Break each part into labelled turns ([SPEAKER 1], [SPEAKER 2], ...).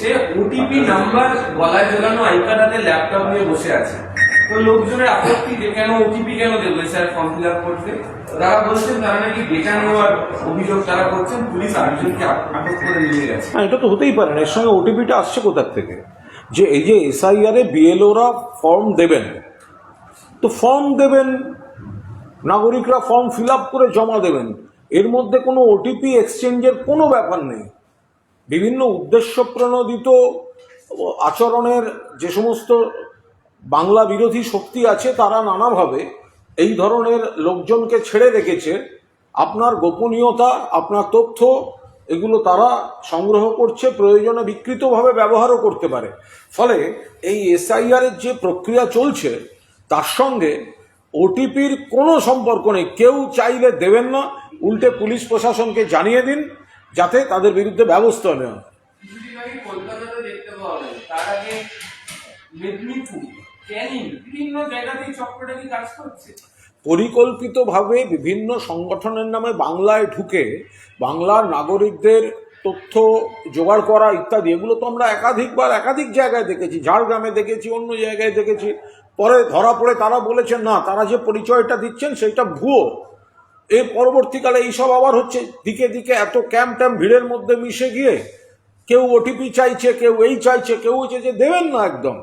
[SPEAKER 1] যে OTP number গলায় ঝোলানো আই কার্ড হাতে ল্যাপটপ নিয়ে বসে আছে। তো লোকজনের আপত্তি যে কেন ওটিপি কেন দেবে? স্যার ফর্ম ফিল আপ করতে তারা বলছেন তারা নাকি ডেটা নেওয়ার অভিযোগ তারা করছেন। পুলিশ আটজনকে আটক করে নিয়ে গেছে।
[SPEAKER 2] এটা তো হতেই পারে না, এর সঙ্গে ওটিপিটা আসছে কোথার থেকে? যে এই যে এসআইআর বিএলওরা ফর্ম দেবেন। তো ফর্ম দেবেন, নাগরিকরা ফর্ম ফিল আপ করে জমা দেবেন। এর মধ্যে কোনো ওটিপি এক্সচেঞ্জের কোনো ব্যাপার নেই। বিভিন্ন উদ্দেশ্য প্রণোদিত আচরণের যে সমস্ত বাংলা বিরোধী শক্তি আছে, তারা নানাভাবে এই ধরনের লোকজনকে ছেড়ে রেখেছে। আপনার গোপনীয়তা, আপনার তথ্য, এগুলো তারা সংগ্রহ করছে, প্রয়োজনে বিকৃতভাবে ব্যবহারও করতে পারে। ফলে এই এসআইআর এর যে প্রক্রিয়া চলছে, তার সঙ্গে ওটিপির কোনো সম্পর্ক নেই। কেউ চাইলে দেবেন না, উল্টে পুলিশ প্রশাসনকে জানিয়ে দিন। যাতে তাদের বিরুদ্ধে ব্যবস্থা নেওয়া হয়।
[SPEAKER 1] কিছুদিন আগে কলকাতাতে দেখতে পাওয়া গেল তার আগে মেদিনীপুর বিভিন্ন জায়গাতেই চক্রটা কাজ করছে?
[SPEAKER 2] পরিকল্পিতভাবে বিভিন্ন সংগঠনের নামে বাংলায় ঢুকে বাংলার নাগরিকদের তথ্য জোগাড় করা ইত্যাদি এগুলো তো আমরা একাধিকবার একাধিক জায়গায় দেখেছি ঝাড়গ্রামে দেখেছি অন্য জায়গায় দেখেছি। পরে ধরা পড়ে তারা বলেছেন না তারা যে পরিচয়টা দিচ্ছেন সেটা ভুয়ো। এর পরবর্তীকালে এইসব আবার হচ্ছে। দিকে দিকে এত ক্যাম্প ট্যাম্প ভিড়ের মধ্যে মিশে গিয়ে কেউ ওটিপি চাইছে, কেউ এই চাইছে, কেউ হচ্ছে যে দেবেন না একদম।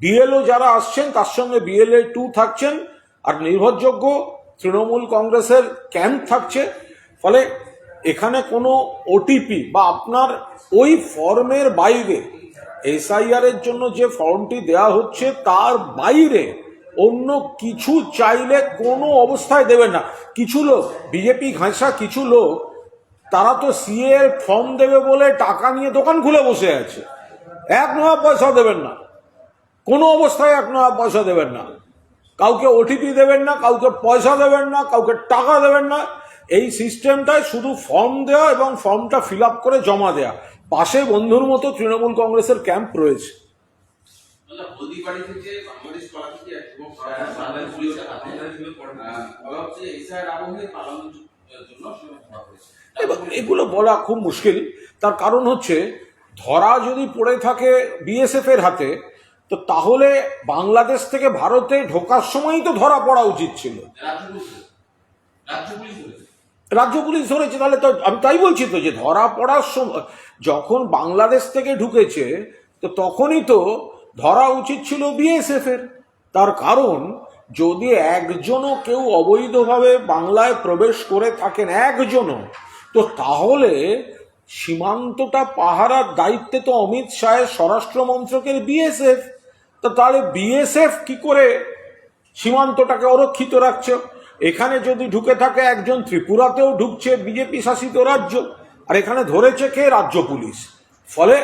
[SPEAKER 2] বিএলও যারা আসছেন, তার সঙ্গে বিএলএ টু থাকছেন, আর নির্ভরযোগ্য তৃণমূল কংগ্রেসের ক্যাম্প থাকছে। ফলে এখানে কোনো ওটিপি বা আপনার ওই ফর্মের বাইরে এসআইআর এর জন্য যে ফর্মটি দেয়া হচ্ছে, তার বাইরে অন্য কিছু চাইলে কোনো অবস্থায় দেবেন না। কিছু লোক, বিজেপি ঘাঁষা কিছু লোক, তারা তো সিএ এর ফর্ম দেবে বলে টাকা নিয়ে দোকান খুলে বসে আছে। এক নয়া পয়সা দেবেন না। কোনো অবস্থায় এক নয়া পয়সা দেবেন না। কাউকে ওটিপি দেবেন না, কাউকে পয়সা দেবেন না, কাউকে টাকা দেবেন না। এই সিস্টেমটায় শুধু ফর্ম দেওয়া এবং ফর্মটা ফিল করে জমা দেওয়া পাশে বন্ধুর মতো তৃণমূল কংগ্রেসের ক্যাম্প রয়েছে। এগুলো বলা খুব মুশকিল। তার কারণ হচ্ছে ধরা যদি পড়ে থাকে বিএসএফ এর হাতে তো তাহলে বাংলাদেশ থেকে ভারতে ঢোকার সময়ই তো ধরা পড়া উচিত ছিল।
[SPEAKER 3] রাজ্য পুলিশ ধরেছে। রাজ্য
[SPEAKER 2] রাজ্য পুলিশ ধরেছে তাহলে তো আমি তাই বলছি তো যে ধরা পড়ার সময় যখন বাংলাদেশ থেকে ঢুকেছে তো তখনই তো ধরা উচিত ছিল বিএসএফ এর। তার কারণ, যদি একজনও কেউ অবৈধভাবে বাংলায় প্রবেশ করে থাকেন একজনও, তো তাহলে সীমান্তটা পাহারার দায়িত্বে তো অমিত শাহের স্বরাষ্ট্র মন্ত্রকের বিএসএফ। তো তাহলে বিএসএফ কি করে সীমান্তটাকে অরক্ষিত রাখছে? এখানে যদি ঢুকে থাকে একজন, ত্রিপুরাতেও ঢুকছে বিজেপি শাসিত রাজ্য, আর এখানে ধরেছে কে? রাজ্য পুলিশ। ফলে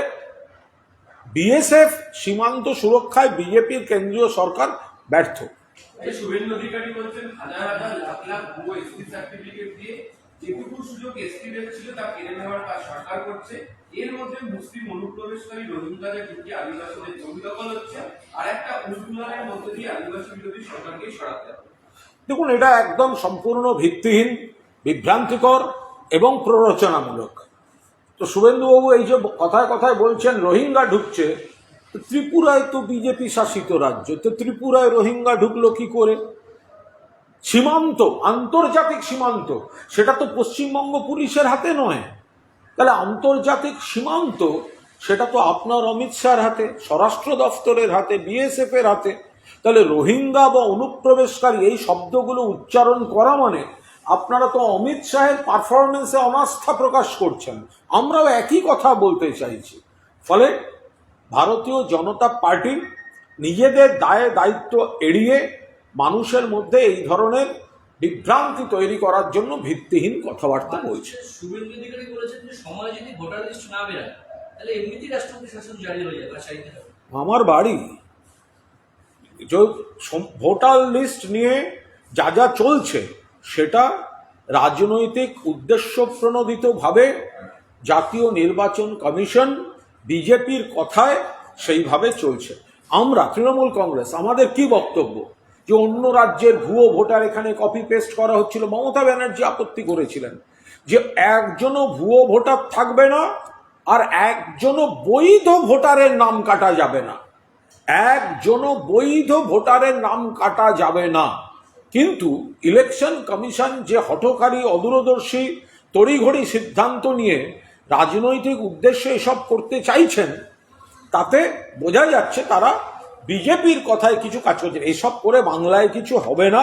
[SPEAKER 2] বিএসএফ সীমান্ত সুরক্ষায় বিজেপির কেন্দ্রীয় সরকার ব্যর্থ। দেখুন এটা একদম সম্পূর্ণ ভিত্তিহীন বিভ্রান্তিকর এবং প্ররোচনামূলক। তো শুভেন্দুবাবু এই যে কথায় কথায় বলছেন, রোহিঙ্গা ঢুকছে। ত্রিপুরায় তো বিজেপি শাসিত রাজ্য, তো ত্রিপুরায় রোহিঙ্গা ঢুকলো কি করে? সীমান্ত, আন্তর্জাতিক সীমান্ত, সেটা তো পশ্চিমবঙ্গ পুলিশের হাতে নয়। তাহলে আন্তর্জাতিক সীমান্ত, সেটা তো আপনার অমিত শাহর হাতে, স্বরাষ্ট্র দফতরের হাতে বিএসএফ এর হাতে। তাহলে রোহিঙ্গা বা অনুপ্রবেশকারী, এই শব্দগুলো উচ্চারণ করা মানে আপনারা তো অমিত শাহের পারফরমেন্সে অনাস্থা প্রকাশ করছেন। আমরাও একই কথা বলতে চাইছি। ফলে ভারতীয় জনতা পার্টি নিজেদের দায়ে দায়িত্ব এড়িয়ে মানুষের মধ্যে এই ধরনের বিভ্রান্তি তৈরি করার জন্য ভিত্তিহীন কথাবার্তা বলছে।
[SPEAKER 4] চাইতে হবে
[SPEAKER 2] আমার বাড়ি ভোটার লিস্ট নিয়ে যা যা চলছে সেটা রাজনৈতিক উদ্দেশ্য প্রণোদিতভাবে জাতীয় নির্বাচন কমিশন বিজেপির কথায় সেইভাবে চলছে। আমরা, তৃণমূল কংগ্রেস, আমাদের কি বক্তব্য? যে অন্য রাজ্যের ভুয়ো ভোটার এখানে কপি পেস্ট করা হচ্ছিল, মমতা ব্যানার্জি আপত্তি করেছিলেন যে একজনও ভুয়ো ভোটার থাকবে না আর একজনও বৈধ ভোটারের নাম কাটা যাবে না। একজনও বৈধ ভোটারের নাম কাটা যাবে না। কিন্তু ইলেকশন কমিশন যে হঠকারী, অদূরদর্শী, তড়িঘড়ি সিদ্ধান্ত নিয়ে রাজনৈতিক উদ্দেশ্যে এসব করতে চাইছেন, তাতে বোঝা যাচ্ছে তারা বিজেপির কথায় কিছু কাজ করছে এসব করে বাংলায় কিছু হবে না।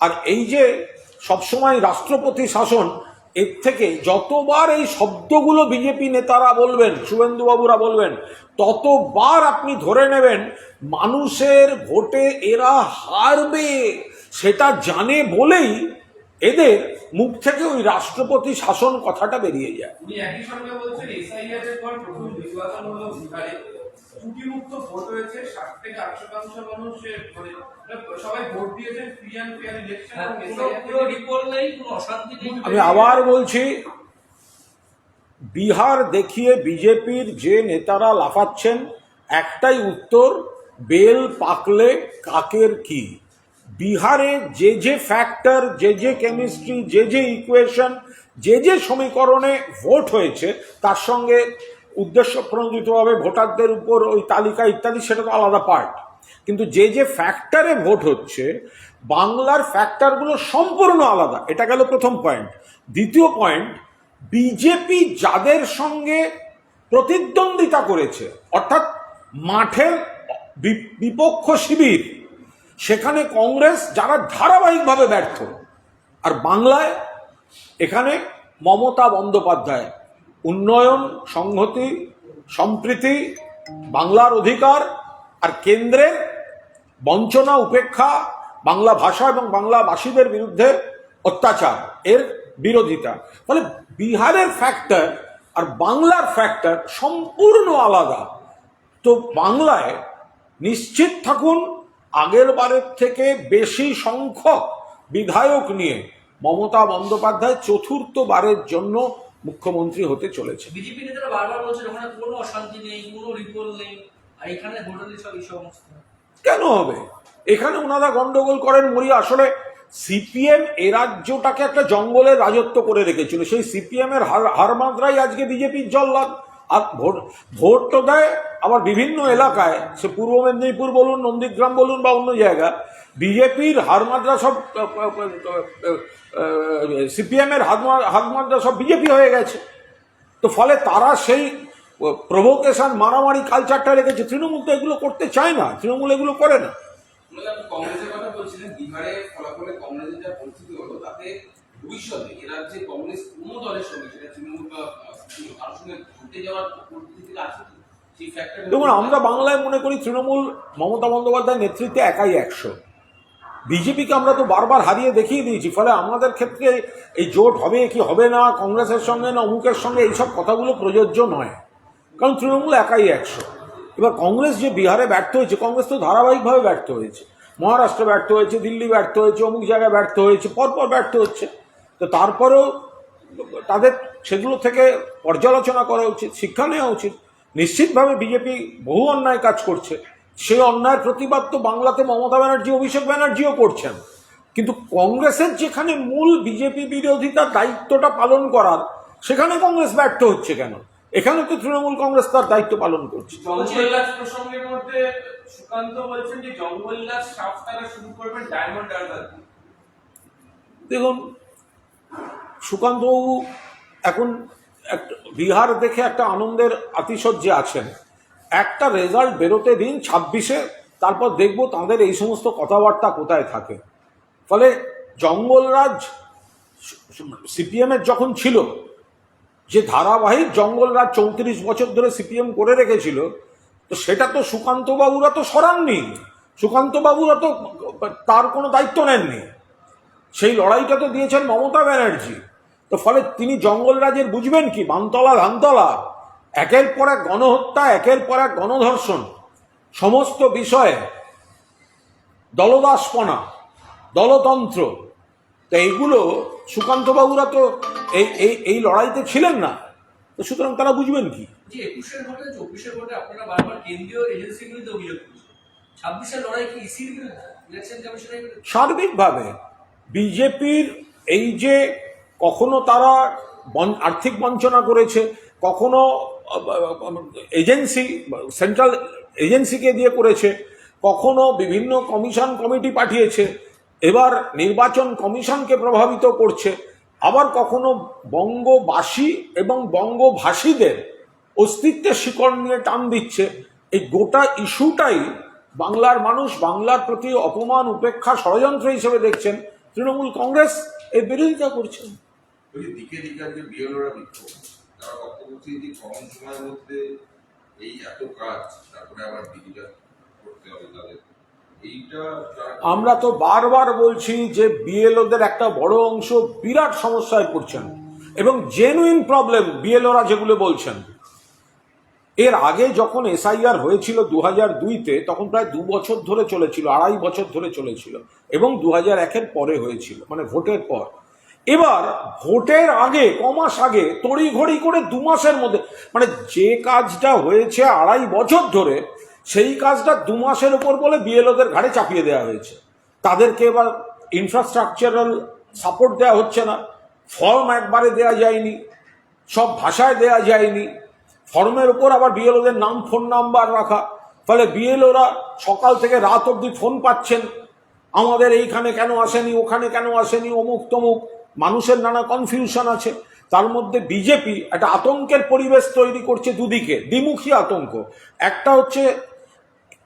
[SPEAKER 2] আর এই যে সবসময় রাষ্ট্রপতি শাসন, এর থেকে যতবার এই শব্দগুলো বিজেপি নেতারা বলবেন, শুভেন্দুবাবুরা বলবেন, ততবার আপনি ধরে নেবেন, মানুষের ভোটে এরা হারবে। সেটা জানে বলেই এদের মুখ থেকে ওই রাষ্ট্রপতি শাসন কথাটা বেরিয়ে যায়।
[SPEAKER 1] ত্রুটিমুক্ত ভোট হয়েছে ষাট থেকে আট শতাংশ মানুষের মানে সবাই ভোট দিয়েছেন ফ্রি অ্যান্ড ইলেকশন
[SPEAKER 4] হ্যাঁ,
[SPEAKER 2] আমি আবার বলছি বিহার দেখিয়ে বিজেপির যে নেতারা লাফাচ্ছেন একটাই উত্তর বেল পাকলে কাকের কি? বিহারে যে যে ফ্যাক্টর যে যে কেমিস্ট্রি যে যে ইকুয়েশন যে যে সমীকরণে ভোট হয়েছে, তার সঙ্গে উদ্দেশ্য প্রণোদিতভাবে ভোটারদের উপর ওই তালিকা ইত্যাদি, সেটা তো আলাদা পার্ট কিন্তু যে যে ফ্যাক্টরে ভোট হচ্ছে, বাংলার ফ্যাক্টরগুলো সম্পূর্ণ আলাদা। এটা গেল প্রথম পয়েন্ট দ্বিতীয় পয়েন্ট বিজেপি যাদের সঙ্গে প্রতিদ্বন্দ্বিতা করেছে, অর্থাৎ মাঠের বিপক্ষ শিবির সেখানে কংগ্রেস যারা ধারাবাহিকভাবে ব্যর্থ, আর বাংলায় এখানে মমতা বন্দ্যোপাধ্যায়, উন্নয়ন, সংহতি, সম্প্রীতি, বাংলার অধিকার, আর কেন্দ্রের বঞ্চনা, উপেক্ষা, বাংলা ভাষা এবং বাংলাভাষীদের বিরুদ্ধে অত্যাচার, এর বিরোধিতা। ফলে বিহারের ফ্যাক্টর আর বাংলার ফ্যাক্টর সম্পূর্ণ আলাদা। তো বাংলায় নিশ্চিত থাকুন আগের বারের থেকে বেশি সংখ্যক বিধায়ক নিয়ে মমতা বন্দ্যোপাধ্যায় চতুর্থবারের জন্য মুখ্যমন্ত্রী হতে চলেছে।
[SPEAKER 4] বিজেপি নেতারা বারবার বলছেন ওখানে কোনো অশান্তি নেই কোনো রিপোর্ট নেই। আর এখানে সব এই সমস্ত
[SPEAKER 2] কেন হবে? এখানে ওনারা গন্ডগোল করেন মরি আসলে সিপিএম এ রাজ্যটাকে একটা জঙ্গলের রাজত্ব করে রেখেছিল। সেই সিপিএম এর হার হারমাত্রাই আজকে বিজেপির জল্লাদ আর ভোট ভোট তো দেয় আবার বিভিন্ন এলাকায়। সে পূর্ব মেদিনীপুর বলুন, নন্দীগ্রাম বলুন বা অন্য জায়গা। বিজেপির হারমাত্রা সব সিপিএম এর হাতমা- হাতমাত্রা সব বিজেপি হয়ে গেছে। তো ফলে তারা সেই প্রভোকেশন মারামারি কালচারটা রেখেছে। তৃণমূল তো এগুলো করতে চায় না, তৃণমূল এগুলো করে না।
[SPEAKER 3] মানে কংগ্রেসের কথা বলছিলেন, বিহারে ফলাফলে কংগ্রেসের যা পরিস্থিতি হলো, তাতে ভবিষ্যতে এ রাজ্যে কংগ্রেস কোনো দলের সঙ্গে সেটা তৃণমূল বা কারোর সঙ্গে ঘটে যাওয়ার পরিস্থিতি আছে
[SPEAKER 2] দেখুন আমরা বাংলায় মনে করি তৃণমূল মমতা বন্দ্যোপাধ্যায়ের নেতৃত্বে একাই একশো। বিজেপিকে আমরা তো বারবার হারিয়ে দেখিয়ে দিয়েছি ফলে আমাদের ক্ষেত্রে এই জোট হবে কি হবে না কংগ্রেসের সঙ্গে না অমুকের সঙ্গে এইসব কথাগুলো প্রযোজ্য নয়। কারণ তৃণমূল একাই একশো। এবার কংগ্রেস যে বিহারে ব্যর্থ হয়েছে কংগ্রেস তো ধারাবাহিকভাবে ব্যর্থ হয়েছে। মহারাষ্ট্র ব্যর্থ হয়েছে দিল্লি ব্যর্থ হয়েছে অমুক জায়গায় ব্যর্থ হয়েছে পরপর ব্যর্থ হচ্ছে। তো তারপরেও তাদের সেগুলো থেকে পর্যালোচনা করা উচিত শিক্ষা নেওয়া উচিত। নিশ্চিতভাবে বিজেপি বহু অন্যায় কাজ করছে। সেই অন্যায়ের প্রতিবাদ তো বাংলাতে মমতা ব্যানার্জি অভিষেক ব্যানার্জিও করছেন। কিন্তু কংগ্রেসের যেখানে মূল বিজেপি বিরোধিতার দায়িত্বটা পালন করার সেখানে কংগ্রেস ব্যর্থ হচ্ছে কেন? এখানে তো তৃণমূল কংগ্রেস তার দায়িত্ব পালন করছে।
[SPEAKER 1] প্রসঙ্গের মধ্যে সুকান্ত বলছেন যে জঙ্গলরাজ সাফ শুরু করবেন ডায়মন্ড
[SPEAKER 2] দেখুন সুকান্তবাবু এখন বিহার দেখে একটা আনন্দের আতিশয্যে আছেন। একটা রেজাল্ট বেরোতে দিন ছাব্বিশে, তারপর দেখব তাদের এই সমস্ত কথাবার্তা কোথায় থাকে। ফলে জঙ্গলরাজ সিপিএমের যখন ছিল, যে ধারাবাহিক জঙ্গলরাজ চৌত্রিশ বছর ধরে সিপিএম করে রেখেছিল, তো সেটা তো সুকান্তবাবুরা তো সরাননি। সুকান্তবাবুরা তো, তার কোনো দায়িত্ব নেননি। সেই লড়াইটা তো দিয়েছেন মমতা ব্যানার্জি। তো ফলে তিনি জঙ্গলরাজের বুঝবেন কি? বানতলা ধানতলা একের পর এক গণহত্যা একের পর এক গণধর্ষণ। সমস্ত বিষয়ে দলদাসপনা দলতন্ত্র। তো এইগুলো সুকান্তবাবুরা তো এই এই এই লড়াইতে ছিলেন না। তো সুতরাং তারা বুঝবেন কি?
[SPEAKER 4] আপনারা বারবার কেন্দ্রীয় অভিযোগ লড়াই ইসির
[SPEAKER 2] সার্বিকভাবে বিজেপির এই যে কখনো তারা আর্থিক বঞ্চনা করেছে, কখনো এজেন্সি, সেন্ট্রাল এজেন্সিকে দিয়ে করেছে, কখনো বিভিন্ন কমিশন কমিটি পাঠিয়েছে, এবার নির্বাচন কমিশনকে প্রভাবিত করছে, আবার কখনো বঙ্গবাসী এবং বঙ্গভাষীদের অস্তিত্বের শিকড় নিয়ে টান দিচ্ছে, এই গোটা ইস্যুটাই বাংলার মানুষ বাংলার প্রতি অপমান, উপেক্ষা, ষড়যন্ত্র হিসেবে দেখছেন, তৃণমূল কংগ্রেস এর বিরোধিতা করছেন
[SPEAKER 5] ওই দিকে দিকে আজকে বিএলওরা বিক্ষোভ তারা বক্তব্য যে কম সময়ের মধ্যে এই এত কাজ, তারপরে আবার ডিজিটাল করতে হবে তাদের।
[SPEAKER 2] আমরা তো বারবার বলছি যে বিএলওদের একটা বড় অংশ বিরাট সমস্যায় পড়ছেন এবং জেনুইন প্রবলেম বিএলওরা যেগুলো বলছেন। এর আগে যখন এসআইআর হয়েছিল দু হাজার দুইতে, তখন প্রায় দু বছর ধরে চলেছিল, আড়াই বছর ধরে চলেছিল এবং দু হাজার একের পরে হয়েছিল মানে ভোটের পর। এবার ভোটের আগে ক মাস আগে, তড়িঘড়ি করে দু মাসের মধ্যে মানে যে কাজটা হয়েছে আড়াই বছর ধরে, সেই কাজটা দু মাসের উপর বলে বিএলওদের ঘাড়ে চাপিয়ে দেওয়া হয়েছে। তাদেরকে এবার ইনফ্রাস্ট্রাকচারাল সাপোর্ট দেওয়া হচ্ছে না। ফর্ম একবারে দেওয়া যায়নি। সব ভাষায় দেওয়া যায়নি। ফর্মের উপর আবার বিএলওদের নাম ফোন নাম্বার রাখা। ফলে বিএলওরা সকাল থেকে রাত অবধি ফোন পাচ্ছেন। আমাদের এইখানে কেন আসেনি, ওখানে কেন আসেনি, অমুক তমুক। মানুষের নানা কনফিউশন আছে। তার মধ্যে বিজেপি একটা আতঙ্কের পরিবেশ তৈরি করছে দুদিকে, দ্বিমুখী আতঙ্ক। একটা হচ্ছে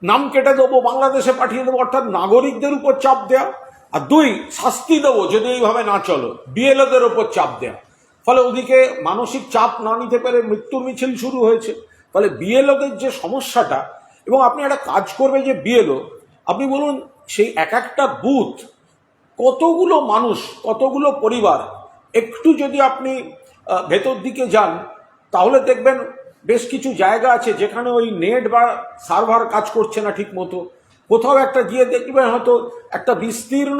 [SPEAKER 2] নাম কেটে দেবো, বাংলাদেশে পাঠিয়ে দেবো, অর্থাৎ নাগরিকদের উপর চাপ দেওয়া আর দুই, শাস্তি দেবো, যদি এইভাবে না চলো বিএলওদের উপর চাপ দেওয়া ফলে ওদিকে মানসিক চাপ না নিতে পেরে মৃত্যুর মিছিল শুরু হয়েছে। ফলে বিএলওদের যে সমস্যাটা, এবং আপনি একটা কাজ করবে যে বিএলও আপনি বলুন, সেই এক একটা বুথ কতগুলো মানুষ, কতগুলো পরিবার, একটু যদি আপনি ভেতর দিকে যান, তাহলে দেখবেন বেশ কিছু জায়গা আছে যেখানে ওই নেট বা সার্ভার কাজ করছে না ঠিক মতো কোথাও একটা গিয়ে দেখবেন হয়তো একটা বিস্তীর্ণ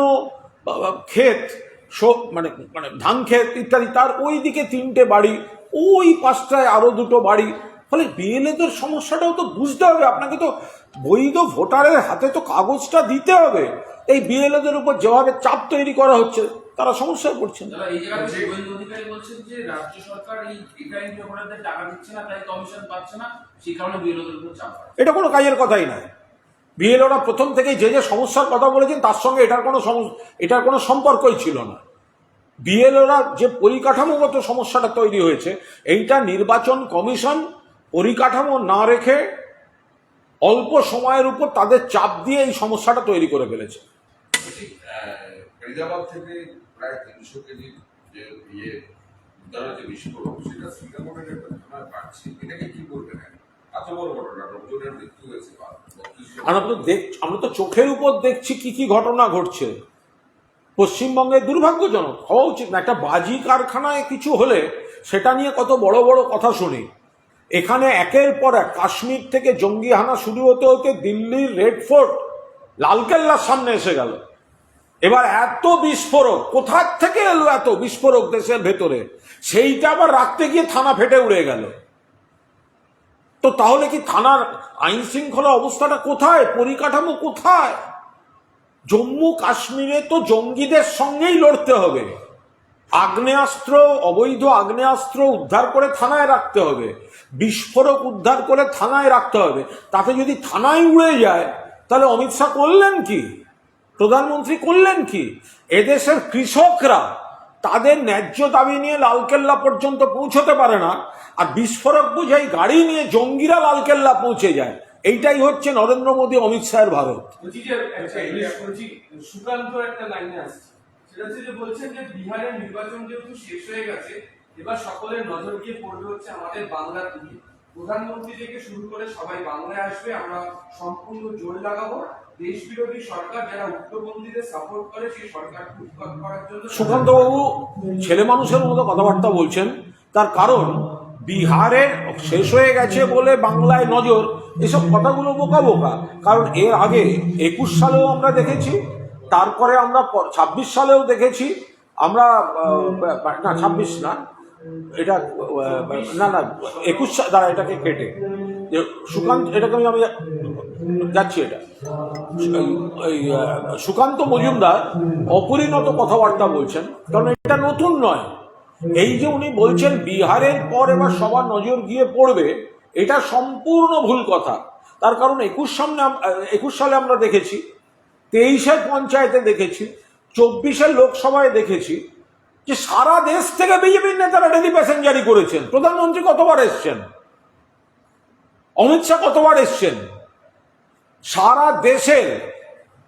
[SPEAKER 2] ক্ষেত মানে মানে ধান ক্ষেত ইত্যাদি, তার ওই দিকে তিনটে বাড়ি, ওই পাঁচটায় আরও দুটো বাড়ি। ফলে বিএলএদের সমস্যাটাও তো বুঝতে হবে, আপনাকে তো বৈধ ভোটারের হাতে তো কাগজটা দিতে হবে। এই বিএলএদের উপর যেভাবে চাপ তৈরি করা হচ্ছে তারা সমস্যায় পড়ছেন। এটা কোনো কাজের কথাই নয়। বিএলওরা প্রথম থেকেই যে যে সমস্যার কথা বলেছেন তার সঙ্গে এটার কোনো এটার কোনো সম্পর্কই ছিল না। বিএলওরা যে পরিকাঠামোগত সমস্যাটা তৈরি হয়েছে এইটা নির্বাচন কমিশন পরিকাঠামো না রেখে অল্প সময়ের উপর তাদের চাপ দিয়ে এই সমস্যাটা তৈরি করে ফেলেছে।
[SPEAKER 5] ফরিদাবাদ থেকে প্রায় তিনশো কেজি ইয়ে বিস্ফোরক সেটা পাচ্ছি। এটাকে কি
[SPEAKER 2] আমরা তো দেখ, আমরা তো চোখের উপর দেখছি কি কি ঘটনা ঘটছে। পশ্চিমবঙ্গে দুর্ভাগ্যজনক, হওয়া উচিত না। একটা বাজি কারখানায় কিছু হলে সেটা নিয়ে কত বড় বড় কথা শুনি। এখানে একের পর এক কাশ্মীর থেকে জঙ্গি হানা শুরু হতে হতে দিল্লির রেড ফোর্ট, লালকেল্লার সামনে এসে গেল। এবার এত বিস্ফোরক, কোথার থেকে এলো এত বিস্ফোরক দেশের ভেতরে? সেইটা আবার রাখতে গিয়ে থানা ফেটে উড়ে গেল। তো তাহলে কি থানার আইন শৃঙ্খলা অবস্থাটা কোথায়? পরিকাঠামো কোথায়? জম্মু কাশ্মীরে তো জঙ্গিদের সঙ্গেই লড়তে হবে। আগ্নেয়াস্ত্র, অবৈধ আগ্নেয়াস্ত্র উদ্ধার করে থানায় রাখতে হবে। বিস্ফোরক উদ্ধার করে থানায় রাখতে হবে। তাতে যদি থানায় উড়ে যায়, তাহলে অমিত শাহ করলেন কি? প্রধানমন্ত্রী করলেন কি? এদেশের কৃষকরা তাদের ন্যায্য দাবি নিয়ে লালকেল্লা পর্যন্ত পৌঁছতে পারে না, আর বিস্ফোরক বোঝাই গাড়ি নিয়ে জঙ্গিরা লালকেল্লা পৌঁছে যায়। এইটাই হচ্ছে নরেন্দ্র মোদী, অমিত শাহের ভারত।
[SPEAKER 1] সুকান্ত একটা নির্বাচন শেষ হয়ে গেছে, এবার সকলের প্রধানমন্ত্রী থেকে শুরু করে সবাই বাংলায় আসবে, আমরা সম্পূর্ণ জোর লাগাবো। দেশ বিরোধী সরকার যারা উগ্রপন্থীদের সাপোর্ট করে, সেই উৎখাত করার জন্য
[SPEAKER 2] সুকান্তবাবু ছেলে মানুষের মতো কথাবার্তা বলছেন। তার কারণ, বিহারে শেষ হয়ে গেছে বলে বাংলায় নজর। এসব কথাগুলো বোকা বোকা। কারণ এর আগে একুশ সালেও আমরা দেখেছি, তারপরে আমরা ছাব্বিশ সালেও দেখেছি। আমরা না, ছাব্বিশ না। এটা না না, একুশ দাঁড়া, এটাকে কেটে। সুকান্ত, এটাকে আমি আমি যাচ্ছি এটা। সুকান্ত মজুমদার অপরিণত কথাবার্তা বলছেন, কারণ এটা নতুন নয়। এই যে উনি বলছেন বিহারের পর এবার সবার নজর গিয়ে পড়বে, এটা সম্পূর্ণ ভুল কথা। তার কারণ একুশ সামনে একুশ সালে আমরা দেখেছি তেইশের পঞ্চায়েতে দেখেছি চব্বিশের লোকসভায় দেখেছি যে সারা দেশ থেকে বিজেপির নেতারা ডেলি প্যাসেঞ্জারি করেছেন। প্রধানমন্ত্রী কতবার এসছেন? অমিত শাহ কতবার এসছেন? সারা দেশের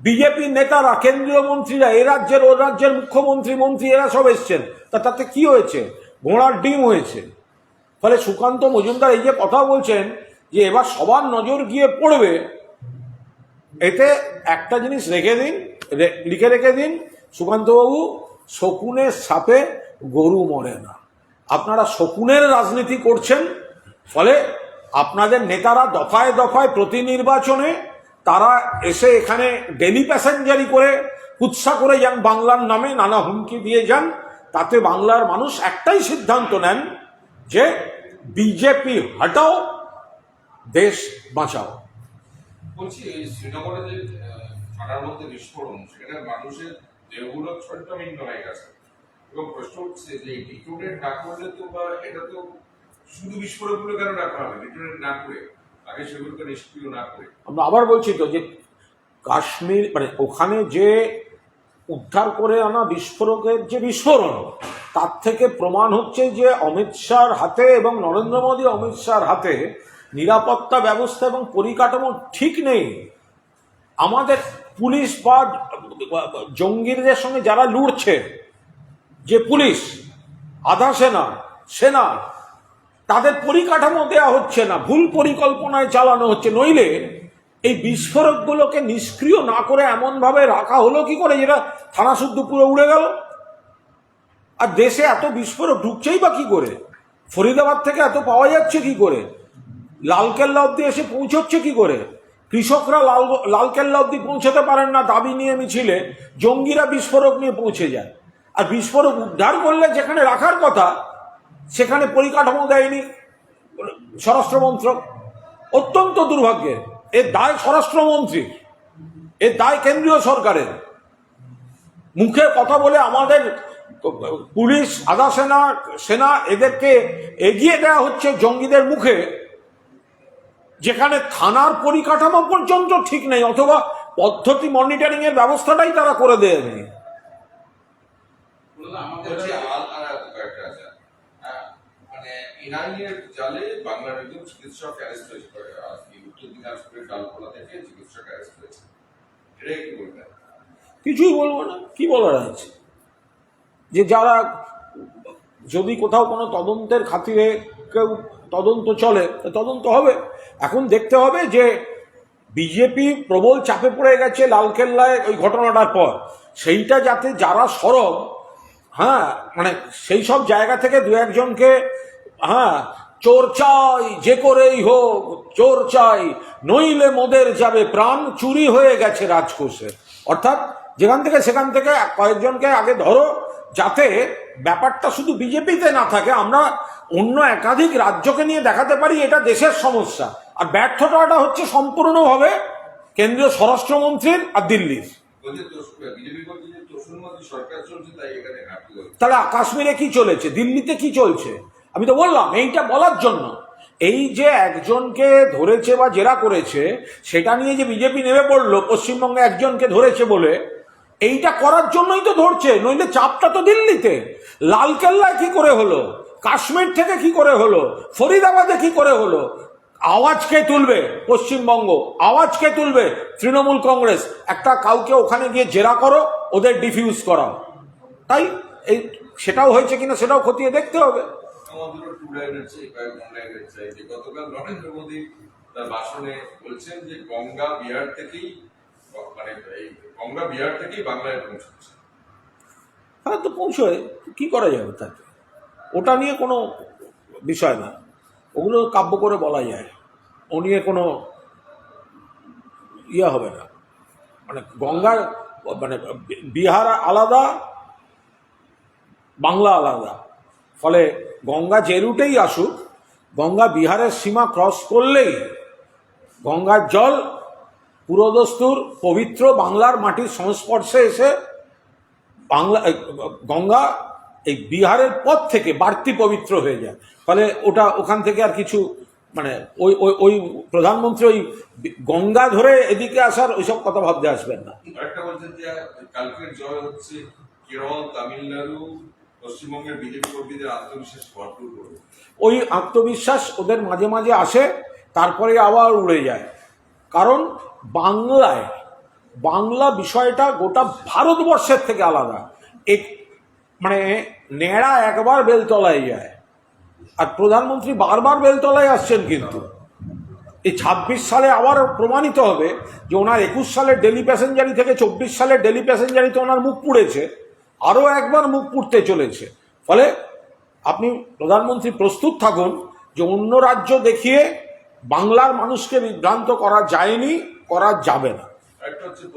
[SPEAKER 2] বিজেপি নেতারা, কেন্দ্রীয় মন্ত্রীরা, এ রাজ্যের, ও রাজ্যের মুখ্যমন্ত্রী, মন্ত্রী এরা সব এসছেন। তা তাতে কি হয়েছে? ঘোড়ার ডিম হয়েছে। ফলে সুকান্ত মজুমদার এই যে কথা বলছেন যে এবার সবার নজর গিয়ে পড়বে। এতে একটা জিনিস রেখে দিন লিখে রেখে দিন, সুকান্তবাবু, শকুনের সাপে গরু মরে না। আপনারা শকুনের রাজনীতি করছেন, ফলে আপনাদের নেতারা দফায় দফায় প্রতি নির্বাচনে তারা এসে এখানে ডেলি প্যাসেঞ্জারি করে কুৎসা করে যান, বাংলার নামে নানা হুমকি দিয়ে যান, তাতে বাংলার মানুষ একটাই সিদ্ধান্ত নেন যে বিজেপি হটাও, দেশ বাঁচাও।
[SPEAKER 5] বলছি বিস্ফোরণ শুধু বিস্ফোরকগুলো কেন রাখা হবে ডিটোনেট না করে, আগে সেগুলোকে নিষ্ক্রিয় না করে।
[SPEAKER 2] আমরা আবার বলছি তো যে কাশ্মীর মানে ওখানে যে উদ্ধার করে আনা বিস্ফোরকের যে বিস্ফোরণ, তার থেকে প্রমাণ হচ্ছে যে অমিত শাহর হাতে এবং নরেন্দ্র মোদী অমিত শাহর হাতে নিরাপত্তা ব্যবস্থা এবং পরিকাঠামো ঠিক নেই। আমাদের পুলিশ বা জঙ্গিদের সঙ্গে যারা লুড়ছে যে পুলিশ, আধা সেনা সেনা তাদের পরিকাঠামো দেওয়া হচ্ছে না, ভুল পরিকল্পনায় চালানো হচ্ছে। নইলে এই বিস্ফোরকগুলোকে নিষ্ক্রিয় না করে এমনভাবে রাখা হলো কি করে? যেটা থানা শুদ্ধ পুরো উড়ে গেল। আর দেশে এত বিস্ফোরক ঢুকছেই বা কি করে? ফরিদাবাদ থেকে এত পাওয়া যাচ্ছে কি করে? লালকেল্লা অব্দি এসে পৌঁছচ্ছে কি করে? কৃষকরা লাল, লালকেল্লা অব্দি পৌঁছতে পারেন না, দাবি নিয়ে মিছিলে জঙ্গিরা বিস্ফোরক নিয়ে পৌঁছে যায়। আর বিস্ফোরক উদ্ধার করলে যেখানে রাখার কথা সেখানে পরিকাঠামো দেয়নি। স্বরাষ্ট্রমন্ত্রক। অত্যন্ত দুর্ভাগ্যের এর দায় স্বরাষ্ট্রমন্ত্রী, এর দায় কেন্দ্রীয় সরকারের। মুখে কথা বলে আমাদের পুলিশ, আধা সেনা সেনা এদেরকে এগিয়ে দেওয়া হচ্ছে জঙ্গিদের মুখে। যেখানে থানার পরিকাঠামো পর্যন্ত ঠিক নেই, অথবা পদ্ধতি মনিটরিং এর ব্যবস্থাটাই তারা করে দেয়নি।
[SPEAKER 3] আমাদের
[SPEAKER 5] বলছি
[SPEAKER 3] যে
[SPEAKER 5] আর আর কয়েকটা আছে আহ, মানে জালে চিকিৎসক অ্যারেস্ট হয়েছে। উত্তর দিনাজপুরের থেকে চিকিৎসক অ্যারেস্ট হয়েছে। এটা কি বলবেন?
[SPEAKER 2] কিছুই বলব না, কি বলার আছে? যে যারা যদি কোথাও কোনো তদন্তের খাতিরে কেউ তদন্ত চলে তদন্ত হবে। এখন দেখতে হবে যে বিজেপি প্রবল চাপে পড়ে গেছে লালকেল্লায় ওই ঘটনাটার পর। সেইটা যাতে যারা সরব হ্যাঁ মানে সেই সব জায়গা থেকে দু একজনকে হ্যাঁ চোর চাই যে করেই হোক চোর চাই নইলে মোদের যাবে প্রাণ চুরি হয়ে গেছে রাজকোষে। অর্থাৎ যেখান থেকে সেখান থেকে কয়েকজনকে আগে ধরো যাতে ব্যাপারটা শুধু বিজেপিতে না থাকে আমরা অন্য একাধিক রাজ্যকে নিয়ে দেখাতে পারি এটা দেশের সমস্যা। আর ব্যর্থতাটা হচ্ছে সম্পূর্ণভাবে কেন্দ্রীয় স্বরাষ্ট্রমন্ত্রীর আর দিল্লির। তাহলে কাশ্মীরে কি চলেছে? দিল্লিতে কি চলছে? আমি তো বললাম, এইটা বলার জন্য। এই যে একজনকে ধরেছে বা জেরা করেছে, সেটা নিয়ে যে বিজেপি নেমে পড়ল, পশ্চিমবঙ্গে একজনকে ধরেছে বলে, এইটা করার জন্যই তো ধরছে, নইলে চাপটা তো দিল্লিতে। লালকেল্লায় কি করে হলো? কাশ্মীর থেকে কি করে হলো? ফরিদাবাদে কি করে হলো? আওয়াজ কে তুলবে পশ্চিমবঙ্গ? আওয়াজ কে তুলবে তৃণমূল কংগ্রেস? একটা কাউকে ওখানে গিয়ে জেরা করো, ওদের ডিফিউজ করাও। তাই, এই, সেটাও হয়েছে কিনা সেটাও খতিয়ে দেখতে হবে।
[SPEAKER 5] আমাদেরও টু লাইনের চাই কয়েক লাইনের চাই। যে গতকাল নরেন্দ্র মোদী তার ভাষণে বলছেন যে গঙ্গা বিহার থেকেই মানে এই গঙ্গা বিহার থেকেই বাংলায় পৌঁছচ্ছে।
[SPEAKER 2] হ্যাঁ তো পৌঁছয়। কি করা যাবে তাতে? ওটা নিয়ে কোনো বিষয় না। ওগুলো কাব্য করে বলা যায়। ও নিয়ে কোনো ইয়ে হবে না। মানে গঙ্গার মানে বিহার আলাদা, বাংলা আলাদা। ফলে গঙ্গা যে রুটেই আসুক, গঙ্গা বিহারের সীমা ক্রস করলেই গঙ্গার জল পুরোদস্তুর পবিত্র বাংলার মাটির সংস্পর্শে এসে বাংলা গঙ্গা এই বিহারের পর থেকে বাড়তি পবিত্র হয়ে যায়। ফলে ওটা ওখান থেকে আর কিছু মানে ওই ওই ওই প্রধানমন্ত্রী ওই গঙ্গা ধরে এদিকে আসার ওইসব কথা ভাবতে আসবেন না।
[SPEAKER 5] বলছেন যে, কালকের হচ্ছে কেরল, তামিলনাড়ু পশ্চিমবঙ্গের বিজেপি কর্মীদের আত্মবিশ্বাস ভরপুর করবে
[SPEAKER 2] ওই আত্মবিশ্বাস ওদের মাঝে মাঝে আসে, তারপরে আবার উড়ে যায়। কারণ বাংলায়, বাংলা বিষয়টা গোটা ভারতবর্ষের থেকে আলাদা। এক মানে নেড়া একবার বেলতলায় যায়। আর প্রধানমন্ত্রী বারবার বেলতলায় আসছেন কিন্তু। এই ছাব্বিশ সালে আবার প্রমাণিত হবে যে ওনার একুশ সালের ডেলি প্যাসেঞ্জারি থেকে চব্বিশ সালের ডেলি প্যাসেঞ্জারিতে ওনার মুখ পুড়েছে। আরও একবার মুখ পুড়তে চলেছে। ফলে আপনি প্রধানমন্ত্রী প্রস্তুত থাকুন যে অন্য রাজ্য দেখিয়ে বাংলার মানুষকে বিভ্রান্ত করা যায়নি করা যাবে না।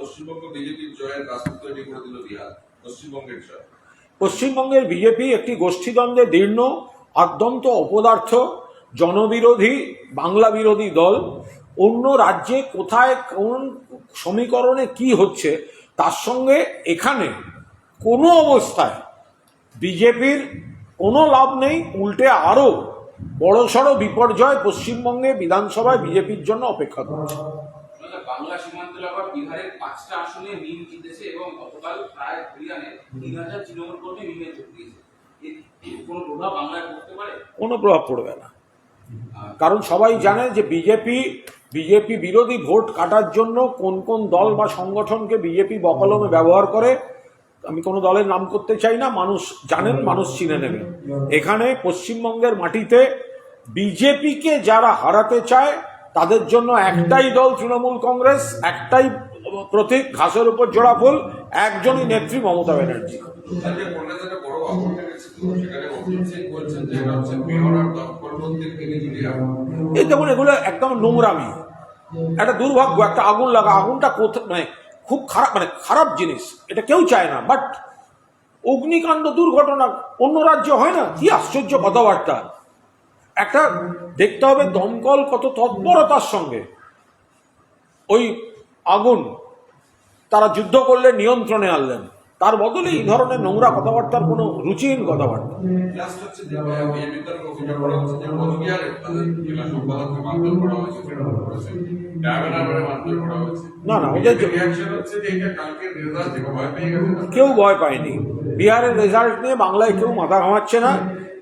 [SPEAKER 5] পশ্চিমবঙ্গ বিজেপির জয়ের তৈরি করে দিল বিহার পশ্চিমবঙ্গের জয়।
[SPEAKER 2] পশ্চিমবঙ্গের বিজেপি একটি গোষ্ঠীদ্বন্দ্বে দীর্ণ আদ্যন্ত অপদার্থ জনবিরোধী বাংলা বিরোধী দল। অন্য রাজ্যে কোথায় কোন সমীকরণে কি হচ্ছে তার সঙ্গে এখানে কোনো অবস্থায় বিজেপির কোনো লাভ নেই উল্টে আরও বড়সড় বিপর্যয় পশ্চিমবঙ্গে বিধানসভায় বিজেপির জন্য অপেক্ষা করছে।
[SPEAKER 3] বাংলা সীমান্ত আবার বিহারের পাঁচটা আসনে মিম জিতেছে এবং গতকাল প্রায় হরিয়ানে তিন হাজার তৃণমূল কর্মী মিমে যোগ দিয়েছে। এর এর কোনো প্রভাব বাংলায় পড়তে পারে?
[SPEAKER 2] কোনো প্রভাব পড়বে না। কারণ সবাই জানে যে বিজেপি বিজেপি বিরোধী ভোট কাটার জন্য কোন কোন দল বা সংগঠনকে বিজেপি বকলমে ব্যবহার করে আমি কোনো দলের নাম করতে চাই না মানুষ জানেন মানুষ চিনে নেবেন এখানে পশ্চিমবঙ্গের মাটিতে বিজেপিকে যারা হারাতে চায় তাদের জন্য একটাই দল তৃণমূল কংগ্রেস একটাই প্রতীক ঘাসের উপর জোড়া ফুল একজনই নেত্রী মমতা ব্যানার্জি।
[SPEAKER 5] আগুন
[SPEAKER 2] এই দেখুন এগুলো একদম নোংরামি। একটা দুর্ভাগ্য একটা আগুন লাগা আগুনটা কোথায় মানে খুব খারাপ মানে খারাপ জিনিস, এটা কেউ চায় না বাট অগ্নিকাণ্ড দুর্ঘটনা অন্য রাজ্য হয় না, কি আশ্চর্য কথাবার্তা। একটা দেখতে হবে দমকল কত তৎপরতার সঙ্গে। ওই আগুন, তারা যুদ্ধ করলে নিয়ন্ত্রণে আনলেন। তার বদলে এই ধরনের নোংরা কথাবার্তার কোনো রুচিহীন কথাবার্তা। না, না, ওদের কেউ ভয় পায়নি। বিহারের রেজাল্ট নিয়ে বাংলায় কেউ মাথা ঘামাচ্ছে না।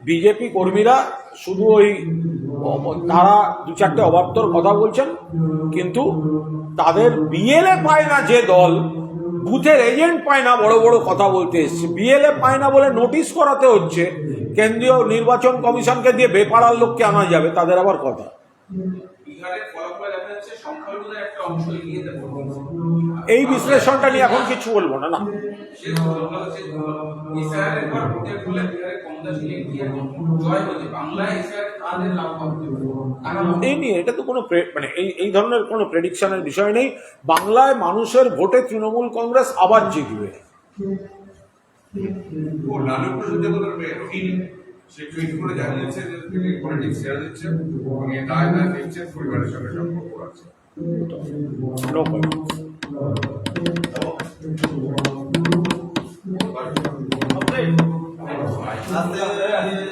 [SPEAKER 2] বিজেপি কর্মীরা শুধু ওই তারা দু চারটে অবান্তর কথা বলছেন কিন্তু তাদের বিএলএ পায় না যে দল। বুথের এজেন্ট পায় না, বড় বড় কথা বলতে এসছে। বিএলএ পায় না বলে নোটিশ করাতে হচ্ছে। কেন্দ্রীয় নির্বাচন কমিশনকে দিয়ে বেপাড়ার লোককে আনা যাবে, তাদের আবার কথা। এই বিশ্লেষণটা নিয়ে এখন কিছু বলব না না। এই নিয়ে এটা তো কোনো মানে এই এই ধরনের কোনো প্রেডিকশনের বিষয় নেই। বাংলায় মানুষের ভোটে তৃণমূল কংগ্রেস আবার জিতবে।
[SPEAKER 5] সে টুইট করে জানিয়েছে যে তিনি পলিটিক্স ছেড়ে দিচ্ছেন এবং এই দায় না নিচ্ছেন পরিবারের সঙ্গে সম্পর্ক আছে
[SPEAKER 2] No.